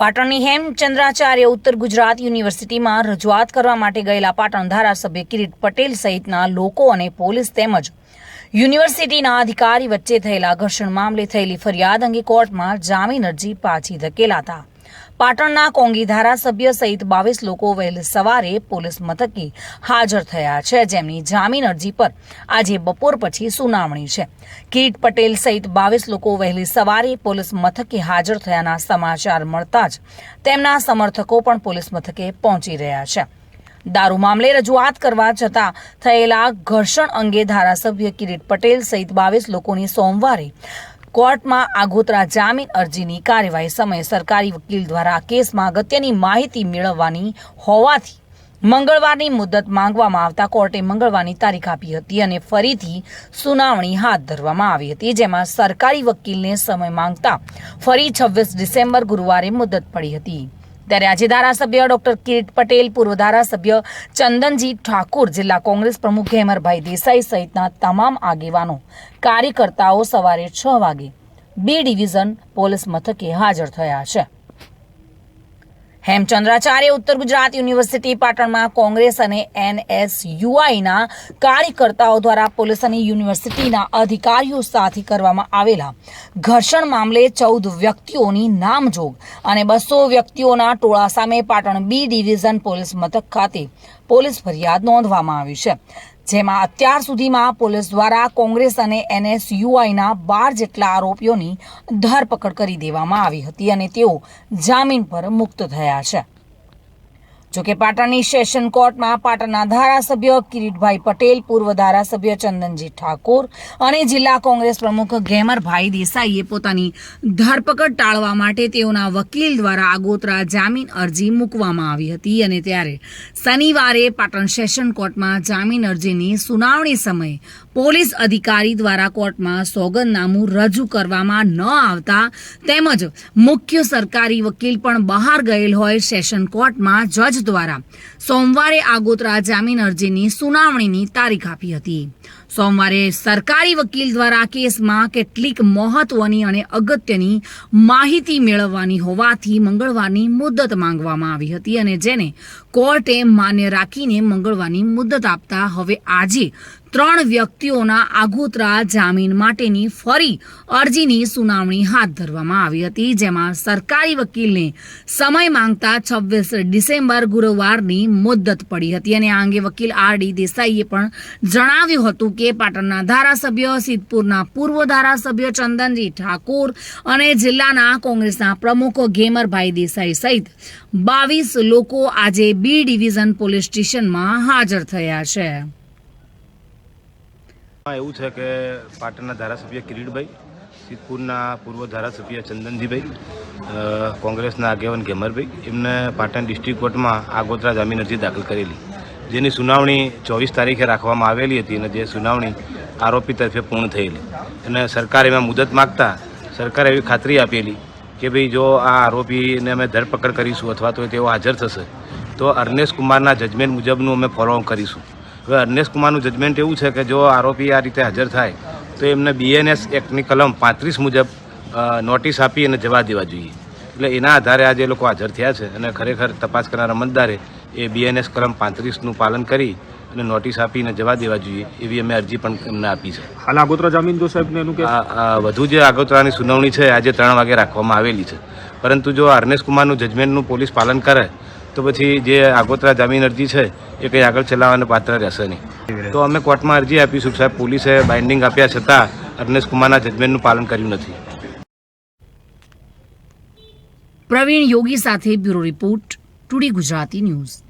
પાટણની હેમચંદ્રાચાર્ય ઉત્તર ગુજરાત યુનિવર્સિટીમાં રજૂઆત કરવા માટે ગયેલા પાટણ ધારાસભ્ય કિરીટ પટેલ સહિતના લોકો અને પોલીસ તેમજ યુનિવર્સિટીના અધિકારી વચ્ચે થયેલા ઘર્ષણ મામલે થયેલી ફરિયાદ અંગે કોર્ટમાં જામીન અરજી પાછી ધકેલાતા. પાટણના કોંગી ધારાસભ્ય સહિત બાવીસ લોકો વહેલી સવારે પોલીસ મથકે હાજર થયા છે. જેમની જામીન અરજી પર આજે બપોર પછી સુનાવણી છે. કિરીટ પટેલ સહિત બાવીસ લોકો વહેલી સવારે પોલીસ મથકે હાજર થયાના સમાચાર મળતા જ તેમના સમર્થકો પણ પોલીસ મથકે પહોંચી રહ્યા છે. દારૂ મામલે રજૂઆત કરવા જતા થયેલા ઘર્ષણ અંગે ધારાસભ્ય કિરીટ પટેલ સહિત બાવીસ લોકોની સોમવારે કોર્ટમાં આગોતરા જામીન અરજીની કાર્યવાહી સમયે સરકારી વકીલ દ્વારા કેસમાં અગત્યની માહિતી મેળવવાની હોવાથી મંગળવારની મુદત માંગવામાં આવતા કોર્ટે મંગળવારની તારીખ આપી હતી અને ફરીથી સુનાવણી હાથ ધરવામાં આવી હતી, જેમાં સરકારી વકીલને સમય માંગતા ફરી છવ્વીસ ડિસેમ્બર ગુરુવારે મુદત પડી હતી. ત્યારે આજે ધારાસભ્ય ડોક્ટર કિરીટ પટેલ, પૂર્વ ધારાસભ્ય ચંદનજી ઠાકુર, જિલ્લા કોંગ્રેસ પ્રમુખ ઘેમરભાઈ દેસાઈ સહિતના તમામ આગેવાનો, કાર્યકર્તાઓ સવારે છ વાગે બી ડિવિઝન પોલીસ મથકે હાજર થયા છે. હેમચંદ્રાચાર્ય ઉત્તર ગુજરાત યુનિવર્સિટી પાટણમાં કોંગ્રેસ અને એનએસયુઆઈના કાર્યકર્તાઓ દ્વારા પોલીસ અને યુનિવર્સિટીના અધિકારીઓ સાથે કરવામાં આવેલા ઘર્ષણ મામલે ચૌદ વ્યક્તિઓની નામજોગ અને બસો વ્યક્તિઓના ટોળા સામે પાટણ બી ડિવિઝન પોલીસ મથક ખાતે પોલીસ ફરિયાદ નોંધવામાં આવી છે. જેમાં અત્યાર સુધીમાં પોલીસ દ્વારા કોંગ્રેસ અને એનએસયુઆઈના બાર જેટલા આરોપીઓની ધરપકડ કરી દેવામાં આવી હતી અને તેઓ જામીન પર મુક્ત થયા છે. જોકે પાટણની સેશન કોર્ટમાં પાટણના ધારાસભ્ય કિરીટભાઈ પટેલ, પૂર્વ ધારાસભ્ય ચંદનજી ઠાકોર અને જિલ્લા કોંગ્રેસ પ્રમુખ ઘેમરભાઈ દેસાઈએ પોતાની ધરપકડ ટાળવા માટે તેઓના વકીલ દ્વારા આગોતરા જામીન અરજી મૂકવામાં આવી હતી અને ત્યારે શનિવારે પાટણ સેશન કોર્ટમાં જામીન અરજીની સુનાવણી સમયે પોલીસ અધિકારી દ્વારા કોર્ટમાં સોગંદનામું રજૂ કરવામાં ન આવતા તેમજ મુખ્ય સરકારી વકીલ પણ બહાર ગયેલ હોય સેશન કોર્ટમાં જજ દ્વારા. સોમવારે આગોતરા જામીન અરજીની સુનાવણીની તારીખ આપી હતી. સોમવારે સરકારી વકીલ દ્વારા કેસમાં કેટલીક મહત્વની અને અગત્યની માહિતી મેળવવાની હોવાથી મંગળવારની મુદત માંગવામાં આવી હતી અને જેને કોર્ટે માન્ય રાખીને મંગળવારની મુદત આપતા હવે આજે ત્રણ વ્યક્તિઓના આગોતરા જામીન માટેની ફરી અરજીની સુનાવણી હાથ ધરવામાં આવી હતી, જેમાં સરકારી વકીલને સમય માંગતા છવ્વીસ ડિસેમ્બર ગુરુવારની મુદત પડી હતી. અને આ અંગે વકીલ આર ડી દેસાઈએ પણ જણાવ્યું હતું કે પાટણના ધારાસભ્ય, સિદ્ધપુરના પૂર્વ ધારાસભ્ય ચંદનજી ઠાકોર અને જિલ્લાના કોંગ્રેસના પ્રમુખ ઘેમરભાઈ દેસાઈ સહિત બાવીસ લોકો આજે બી ડિવિઝન પોલીસ સ્ટેશનમાં હાજર થયા છે. એવું છે કે પાટણના ધારાસભ્ય કિરીટભાઈ, સિદ્ધપુરના પૂર્વ ધારાસભ્ય ચંદનજીભાઈ કોંગ્રેસના આગેવાન ઘેમરભાઈ, એમને પાટણ ડિસ્ટ્રિક્ટ કોર્ટમાં આગોતરા જામીન અરજી દાખલ કરેલી. જેની સુનાવણી ચોવીસ તારીખે રાખવામાં આવેલી હતી અને જે સુનાવણી આરોપી તરફે પૂર્ણ થયેલી. અને સરકાર એમાં મુદત માગતા સરકારે એવી ખાતરી આપેલી કે ભાઈ જો આ આરોપીને અમે ધરપકડ કરીશું અથવા તો તેઓ હાજર થશે, તો અર્નેશ કુમારના જજમેન્ટ મુજબનું અમે ફોલોઅપ કરીશું. હવે અર્નેશ કુમારનું જજમેન્ટ એવું છે કે જો આરોપી આ રીતે હાજર થાય, તો એમને બીએનએસ એક્ટની કલમ પાંત્રીસ મુજબ નોટિસ આપી અને જવા દેવા જોઈએ. એટલે એના આધારે આજે એ લોકો હાજર થયા છે અને ખરેખર તપાસ કરનારા મતદારે એ બીએનએસ કલમ પાંત્રીસનું પાલન કરી અને નોટિસ આપીને જવા દેવા જોઈએ એવી અમે અરજી પણ એમને આપી છે. હાલ આગોતરા જામીન જો સાહેબ એનું કે? આ આ વધુ જે આગોતરાની સુનાવણી છે આજે ત્રણ વાગે રાખવામાં આવેલી છે. પરંતુ જો અર્નેશ કુમારનું જજમેન્ટનું પોલીસ પાલન કરે તો પછી જે આગોતરા જામીન અરજી છે એ કંઈ આગળ ચલાવવાને પાત્ર રહેશે નહીં. તો અમે કોર્ટમાં અરજી આપીશું સાહેબ. પોલીસે બાઇન્ડિંગ આપ્યા છતાં અર્નેશ કુમારના જજમેન્ટનું પાલન કર્યું નથી. પ્રવીણ યોગી સાથે bureau report. Today Gujarati news.